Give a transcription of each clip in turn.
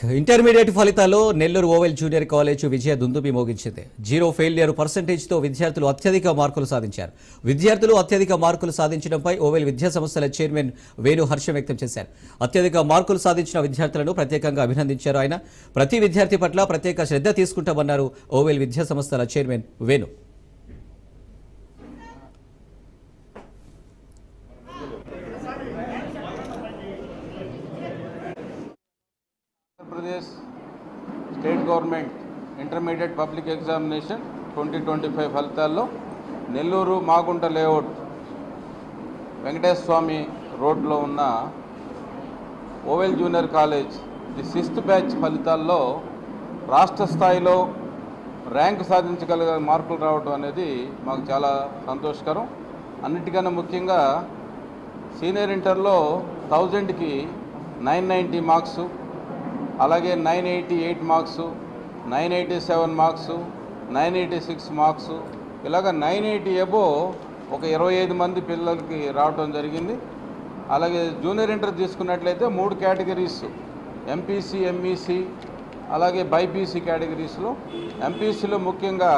Back intermediate ఫలితాల్లో Nellore oval junior college విజయ దుందుబి మోగించింది. జీరో ఫెయిలియర్ పర్సంటేజ్తో విద్యార్థులు అత్యధిక మార్కులు సాధించారు. విద్యార్థులు అత్యధిక మార్కులు సాధించడంపై ఓవెల్ విద్యా సంస్థల చైర్మన్ వేణు హర్షం వ్యక్తం చేశారు. అత్యధిక మార్కులు సాధించిన విద్యార్థులను ప్రత్యేకంగా అభినందించారు ఆయన. ప్రతి విద్యార్థి పట్ల ప్రత్యేక శ్రద్ధ తీసుకుంటామన్నారు ఓవెల్ విద్యా సంస్థల chairman Venu Andhra Pradesh state government intermediate public examination twenty twenty five ఫలితాల్లో నెల్లూరు మాగుంట లేఅవుట్ వెంకటేశ్వర స్వామి రోడ్లో ఉన్న Oval junior college the sixth batch ఫలితాల్లో రాష్ట్ర స్థాయిలో ర్యాంక్ సాధించగలిగే మార్కులు రావడం అనేది మాకు చాలా సంతోషకరం. అన్నిటికన్నా ముఖ్యంగా సీనియర్ ఇంటర్లో థౌజండ్కి నైన్ నైంటీ మార్క్స్ అలాగే nine eighty eight marks nine eighty seven marks nine eighty six marks ఇలాగ నైన్ ఎయిటీ ఎబో ఒక ఇరవై ఐదు మంది పిల్లలకి రావడం జరిగింది. అలాగే జూనియర్ ఇంటర్ తీసుకున్నట్లయితే మూడు కేటగిరీస్ ఎంపీసీ ఎంఈసీ అలాగే బైపీసీ కేటగిరీస్లో. ఎంపీసీలో ముఖ్యంగా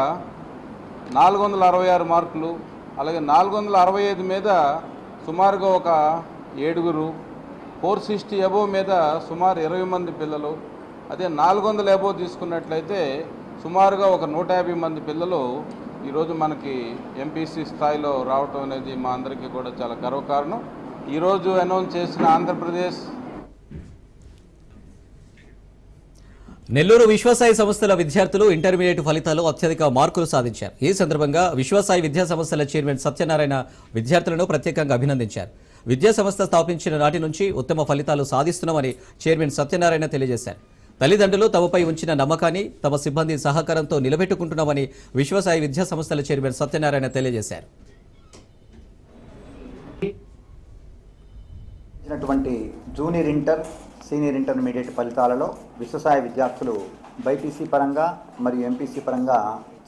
నాలుగు వందల అరవై ఆరు మార్కులు అలాగే నాలుగు వందల అరవై ఐదు మీద సుమారుగా ఒక ఏడుగురు ఫోర్ సిక్స్టీ అబోవ్ మీద సుమారు ఇరవై మంది పిల్లలు అదే నాలుగు వందల అబోవ్ తీసుకున్నట్లయితే సుమారుగా ఒక నూట యాభై మంది పిల్లలు ఈరోజు మనకి ఎంపీసీ స్థాయిలో రావటం అనేది మా అందరికీ కూడా చాలా గర్వకారణం. ఈరోజు అనౌన్స్ చేసిన ఆంధ్రప్రదేశ్ నెల్లూరు విశ్వసాయి సంస్థల విద్యార్థులు ఇంటర్మీడియట్ ఫలితాల్లో అత్యధిక మార్కులు సాధించారు. ఈ సందర్భంగా విశ్వసాయి విద్యా సంస్థల చైర్మన్ సత్యనారాయణ విద్యార్థులను ప్రత్యేకంగా అభినందించారు. విద్యా సంస్థ స్థాపించిన నాటి నుంచి ఉత్తమ ఫలితాలు సాధిస్తున్నామని చైర్మన్ సత్యనారాయణ తెలియజేశారు. తల్లిదండ్రులు తమపై ఉంచిన నమ్మకాన్ని తమ సిబ్బంది సహకారంతో నిలబెట్టుకుంటున్నామని విశ్వసాయి విద్యా సంస్థల చైర్మన్ సత్యనారాయణ తెలియజేశారు. ఇచ్చినటువంటి జూనియర్ ఇంటర్ సీనియర్ ఇంటర్మీడియట్ ఫలితాలలో విశ్వసాయ విద్యార్థులు బైపీసీ పరంగా మరియు ఎంపీసీ పరంగా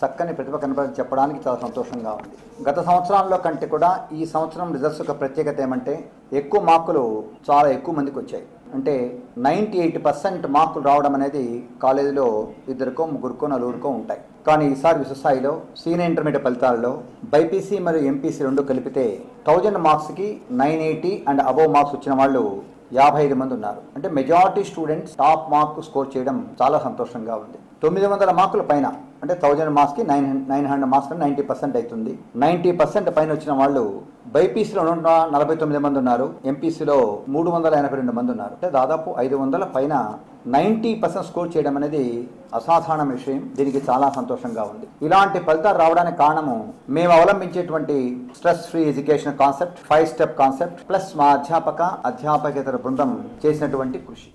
చక్కని ప్రతిభ కనబడి చెప్పడానికి చాలా సంతోషంగా ఉంది. గత సంవత్సరాల్లో కంటే కూడా ఈ సంవత్సరం రిజల్ట్స్ యొక్క ప్రత్యేకత ఏమంటే ఎక్కువ మార్కులు చాలా ఎక్కువ మందికి వచ్చాయి. అంటే నైంటీ ఎయిట్ పర్సెంట్ మార్కులు రావడం అనేది కాలేజీలో ఇద్దరికో ముగ్గురికో నలుగురికో ఉంటాయి. కానీ ఈసారి విశ్వస్థాయిలో సీనియర్ ఇంటర్మీడియట్ ఫలితాల్లో బైపీసీ మరియు ఎంపీసీ రెండు కలిపితే థౌజండ్ మార్క్స్కి nine eighty and above marks వచ్చిన వాళ్ళు యాభై ఐదు మంది ఉన్నారు. అంటే majority students top mark score చేయడం చాలా సంతోషంగా ఉంది. తొమ్మిది వందల మార్కుల పైన అంటే థౌజండ్ మార్క్స్కి nine nine hundred marks ninety percent అవుతుంది నైంటీ పర్సెంట్ పైన వచ్చిన వాళ్ళు బైపీసీలో నూట నలభై తొమ్మిది మంది ఉన్నారు ఎంపీసీలో మూడు వందల ఎనభై రెండు మంది ఉన్నారు. అంటే దాదాపు ఐదు వందల పైన నైంటీ పర్సెంట్ స్కోర్ చేయడం అనేది అసాధారణ విషయం. దీనికి చాలా సంతోషంగా ఉంది. ఇలాంటి ఫలితాలు రావడానికి కారణము మేము అవలంబించేటువంటి stress free education concept five step concept plus మా అధ్యాపక అధ్యాపకేతర బృందం చేసినటువంటి కృషి.